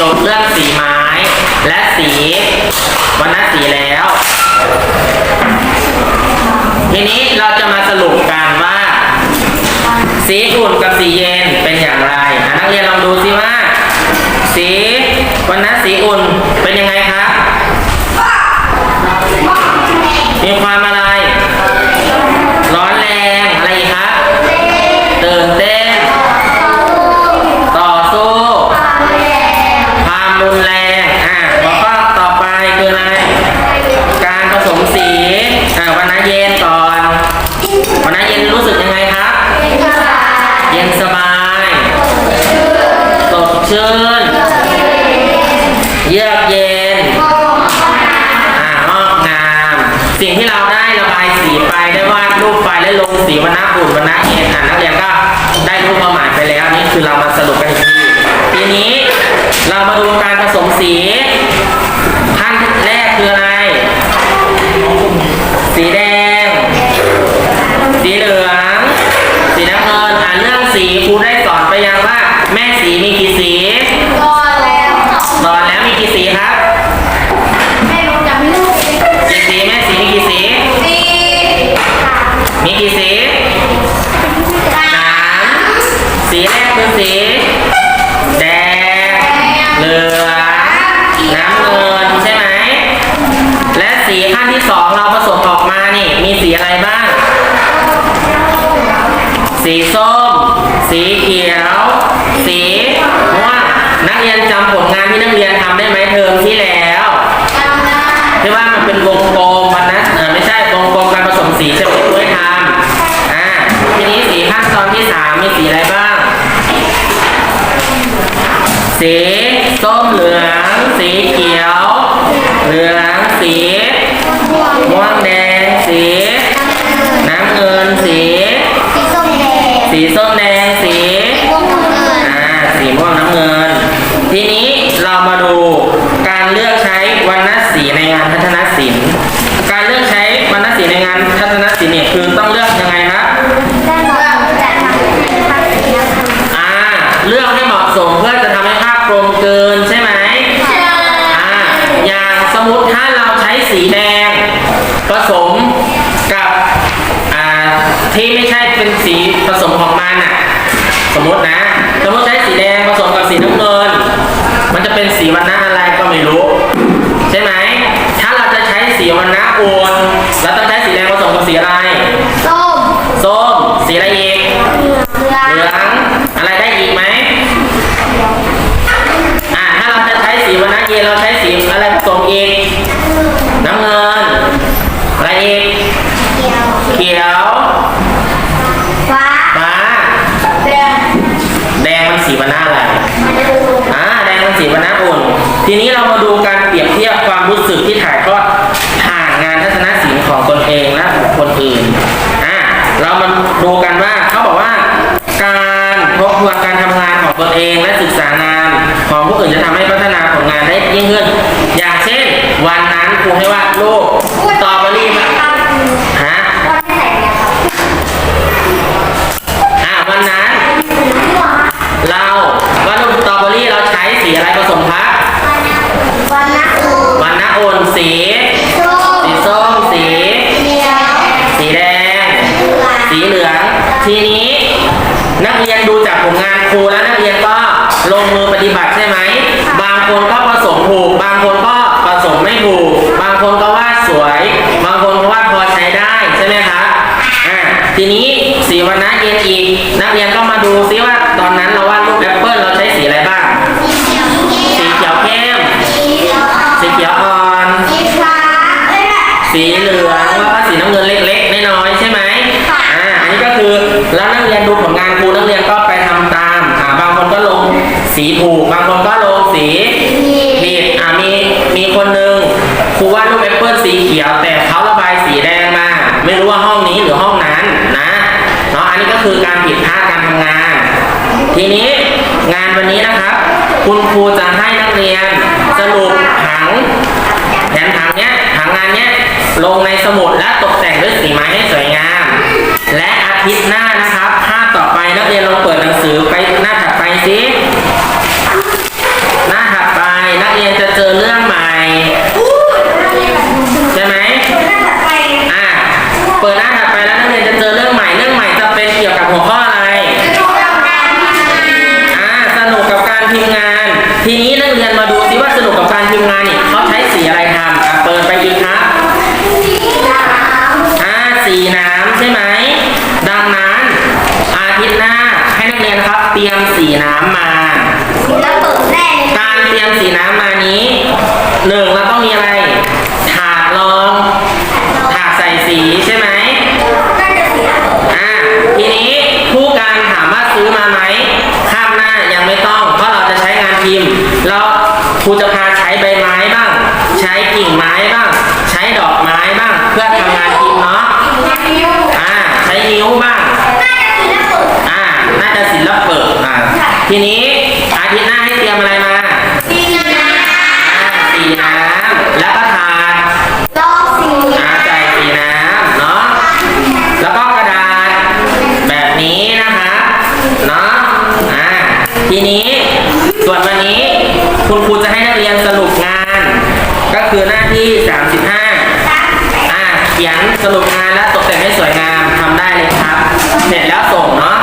จบเรื่องสีไม้ และสีวรรณสีแล้ว ทีนี้เราจะมาสรุปกันว่า สีอุ่นกับสีเย็นเป็นอย่างไร นักเรียนลองดูสิว่า สีวันนัสีอุ่น ได้ลงสีวันน้อุ่นวันน้เย็นอะนักเรียนก็ได้รู้ความหมายไปแล้วนี่คือเรามาสรุปกันอีกทีทีนี้เรามาดูการผสมสีขั้นแรกคืออะไร สีแดง สีเหลือง สีน้ำเงินอ่านเรื่องสีครูได้สอนไปยังว่า แม่สีมีกี่สี สีแรกคือสี แดง เหลือง น้ำเงินใช่ไหม และสีขั้นที่สองเราผสมออกมานี่ มีสีอะไรบ้าง สีส้ม สีเขียว สีม่วงนักเรียนจำผลงานที่นักเรียนทำได้ไหมเทอมที่แล้วที่ว่ามันเป็นวงกลม เรามาดูการเลือกใช้วรรณสีในงานทัศนศิลป์ การเลือกใช้วรรณสีในงานทัศนศิลป์เนี่ยคือต้องเลือกยังไงครับอ่าเลือกให้เหมาะสมเพื่อจะทำให้ภาพกลมเกินใช่ไหมอ่าอย่างสมมติถ้าเราใช้สีแดงผสมกับอ่าที่ไม่ใช่เป็นสีผสมของมันอะสมมตินะสมมติใช้สีแดงผสมกับสีน้ำเงินมันจะเป็น สีวรรณะอะไรก็ไม่รู้ ใช่ไหม ถ้าเราจะใช้สีวรรณะโอนเราต้องใช้สีแดงผสมกับสีอะไรส้มสีอะไรอีกเหลืองอะไรได้อีกไหมอ่าถ้าเราจะใช้สีวรรณะเย็นเราใช้สีอะไรผสมอีกน้ำเงิน ทีนี้เรามาดูการเปรียบเทียบความรู้สึกที่ถ่ายทอดผ่านงานทัศนศิลป์ของตนเองและบุคคลอื่นอ่าเรามาดูกันว่าเขาบอกว่าการทบทวนการทำงานของตนเองและศึกษางานของผู้อื่นจะทำให้พัฒนาผลงานได้ยิ่งขึ้น อย่างเช่น วันนั้นครูให้วาดรูปตอเบอรี่มาฮะอ่าวันนั้น เราวาดรูปตอเบอรี่เราใช้สีอะไรผสมครับ วันนะโอนสีสีส้มสีสีแดง สีเหลือง ทีนี้ นักเรียนดูจากผลงานครูแล้วนักเรียนก็ลงมือปฏิบัติใช่ไหม บางคนก็ผสมถูก บางคนก็ผสมไม่ถูก บางคนก็วาดสวย บางคนก็วาดพอใช้ได้ใช่ไหมครับอ่าทีนี้สีวันนะเย็นอีก นักเรียนก็มาดูซิว่าตอนนั้นเราวาดรูปแอปเปิลเราใช้สีอะไรบ้าง สีเหลืองแล้วก็สีน้ำเงินเล็กๆน้อยๆใช่ไหมค่ะอ่าอันนี้ก็คือแล้วนักเรียนดูผลงานครูนักเรียนก็ไปทำตามอ่าบางคนก็ลงสีถูกบางคนก็ลงสีผิดอ่ามีมีคนหนึ่งครูวาดรูปแอปเปิลสีเขียวแต่เขาระบายสีแดงมา ไม่รู้ว่าห้องนี้หรือห้องนั้นนะเนาะอันนี้ก็คือการผิดพลาดการทำงาน ทีนี้งานวันนี้นะครับ คุณครูจะให้นักเรียนสรุปผัง แผนผังเนี้ยผังงานเนี้ยลงในส มุดและตกแต่งด้วยสีไม้ให้สวยงาม และอาทิตย์หน้านะครับภาพต่อไปนักเรียนลองเปิดหนังสือไปหน้าถัดไปสิ เตรียมสีน้ำมาการเตรียมสีน้ำมานี้หนึ่งเราต้องมีอะไร ถาดรองถาดใส่สีใช่ไหมอ่าทีนี้ผู้การถามว่าซื้อมาไหมข้ามหน้ายังไม่ต้อง เพราะเราจะใช้งานพิมพ์เราครูจะพาใช้ใบไม้บ้าง ใช้กิ่งไม้บ้าง ใช้ดอกไม้บ้าง เพื่อทำงานพิมพ์เนาะอ่าใช้นิ้วบ้าง ทีนี้อาทิตย์หน้าให้เตรียมอะไรมาอ่าสีน้ำแล้วก็ถาดอ่าใส่สีน้ำเนาะแล้วก็กระดาษแบบนี้นะคะเนาะอ่าทีนี้ส่วนวันนี้คุณครูจะให้นักเรียนสรุปงาน ก็คือหน้าที่ 35อ่าเขียนสรุปงานและตกแต่งให้สวยงามทำได้เลยครับเสร็จแล้วส่งเนาะ